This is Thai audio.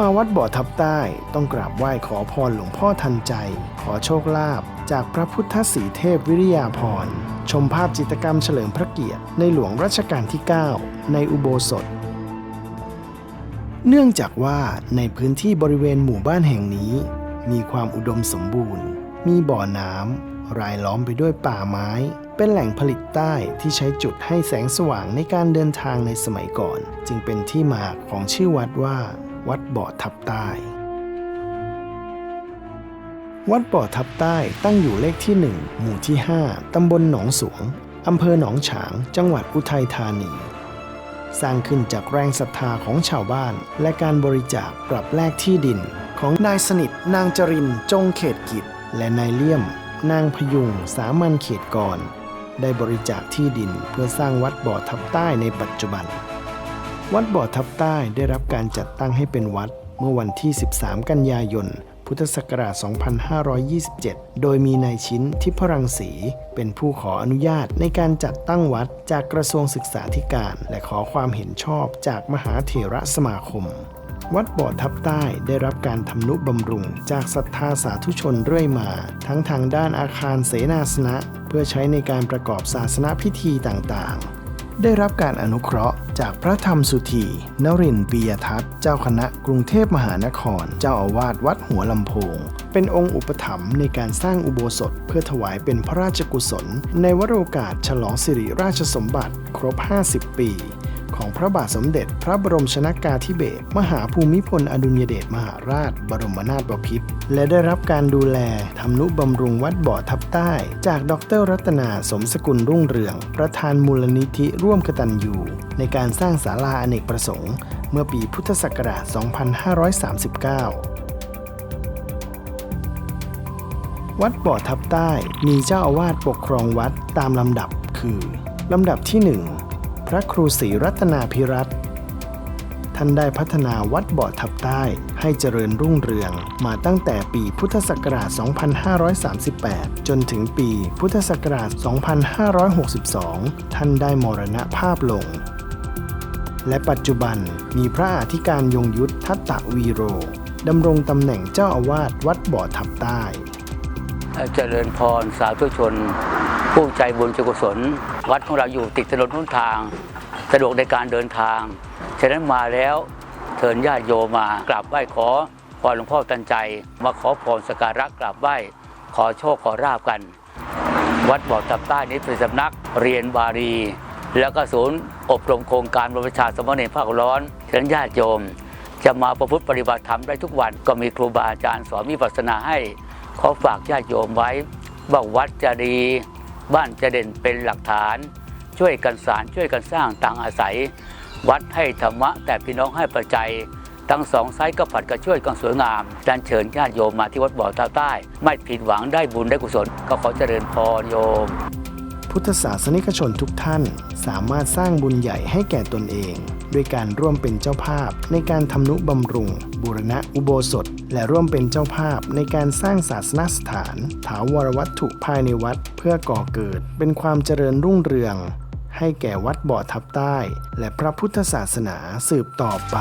มาวัดบ่อทับใต้ต้องกราบไหว้ขอพรหลวงพ่อทันใจ ขอโชคลาภจากพระพุทธสีเทพวิริยาพรชมภาพจิตรกรรมเฉลิมพระเกียรติในหลวงรัชกาลที่ 9 ในอุโบสถ เนื่องจากว่าในพื้นที่บริเวณหมู่บ้านแห่งนี้ มีความอุดมสมบูรณ์ มีบ่อน้ำรายล้อมไปด้วยป่าไม้ เป็นแหล่งผลิตใต้ที่ใช้จุดให้แสงสว่างในการเดินทางในสมัยก่อน จึงเป็นที่มาของชื่อวัดว่า วัดบ่อทับใต้ วัดบ่อทับใต้ตั้งอยู่เลขที่ 1 หมู่ที่ 5 ตำบลหนองสวง อำเภอหนองฉาง จังหวัดอุทัยธานี สร้างขึ้นจากแรงศรัทธาของชาวบ้าน และการบริจาคปรับแลกที่ดิน ของนายสนิทนางจรินจงเขตกิจ และนายเลี่ยม นางพยุง สามัญเขตกรได้บริจาคที่ดินเพื่อสร้างวัดบ่อทับใต้ในปัจจุบัน วัดบ่อทับใต้ได้รับการจัดตั้งให้เป็นวัดเมื่อวันที่ 13 กันยายน พุทธศักราช 2527 โดยมีนายชิ้นทิพรังสี เป็นผู้ขออนุญาตในการจัดตั้งวัดจากกระทรวงศึกษาธิการ และขอความเห็นชอบจากมหาเถระสมาคม วัดบ่อทับใต้ได้รับการทำนุบำรุง จากศรัทธาสาธุชนเรื่อยมา ทั้งทางด้านอาคารเสนาสนะ เพื่อใช้ในการประกอบศาสนพิธีต่างๆ ได้รับการอนุเคราะห์ จากพระธรรมสุธีนรินปียทัตเจ้าคณะกรุงเทพมหานคร เจ้าอาวาสวัดหัวลำโพง เป็นองค์อุปถัมภ์ในการสร้างอุโบสถเพื่อถวายเป็นพระราชกุศล ในวโรกาสฉลองสิริราชสมบัติครบ 50 ปี ของพระบาทสมเด็จ พระบรมชนากาธิเบศรมหาภูมิพลอดุลยเดชมหาราช บรมนาถบพิตรและได้รับการดูแลทำนุบำรุงวัดบ่อทับใต้ จากดรรัตนาสมสกุลรุ่งเรือง ประธานมูลนิธิร่วมกตัญญูในการสร้างศาลาอเนกประสงค์ เมื่อปีพุทธศักราช 2539วัดบ่อทับใต้มีเจ้าอาวาสปกครองวัดตามลำดับคือ ลำดับที่1 ระครูศรีรัตนาพิรัตท่านได้พัฒนาวัดบ่อทับใต้ให้เจริญรุ่งเรืองมาตั้งแต่ปีพุทธศักราช 2538 จนถึงปีพุทธศักราช 2562 ท่านได้มรณภาพลง และปัจจุบันมีพระอธิการยงยุทธทัตตะวีโรดำรงตำแหน่งเจ้าอาวาสวัดบ่อทับใต้ เจริญพรสาธุชน ผู้ใจบุญใจกุศล วัดของเราอยู่ติดถนนทุนทาง สะดวกในการเดินทาง ฉะนั้นมาแล้วเชิญญาติโยมมากราบไหว้ขอพรหลวงพ่อตันใจ มาขอพรสการะกราบไหว้ขอโชคขอราบกัน วัดบ่อตับใต้นี้เป็นสำนักเรียนบาลีแล้วก็ศูนย์อบรมโครงการบรมชาสมณเณรภาคร้อนฉะนั้นญาติโยม จะมาประพฤติปฏิบัติธรรมได้ทุกวันก็มีครูบาอาจารย์สอนวิปัสสนาให้ ขอฝากญาติโยมไว้บอกวัดจะดี บ้านจะเด่นเป็นหลักฐาน ช่วยกันสารช่วยกันสร้างต่างอาศัย วัดให้ธรรมะ แต่พี่น้องให้ปัจจัยทั้งสองไซส์ก็ผัดกันช่วยกันสวยงามดันเชิญญาติโยมมาที่วัดบ่อตาใต้ ไม่ผิดหวังได้บุญได้กุศล ก็ขอเจริญพรโยม พุทธศาสนิกชนทุกท่าน สามารถสร้างบุญใหญ่ให้แก่ตนเอง ด้วยการร่วมเป็นเจ้าภาพในการทำนุบำรุง บูรณะอุโบสถ และร่วมเป็นเจ้าภาพในการสร้างศาสนสถาน ถาวรวัตถุภายในวัด เพื่อก่อเกิดเป็นความเจริญรุ่งเรือง ให้แก่วัดบ่อทับใต้ และพระพุทธศาสนาสืบต่อไป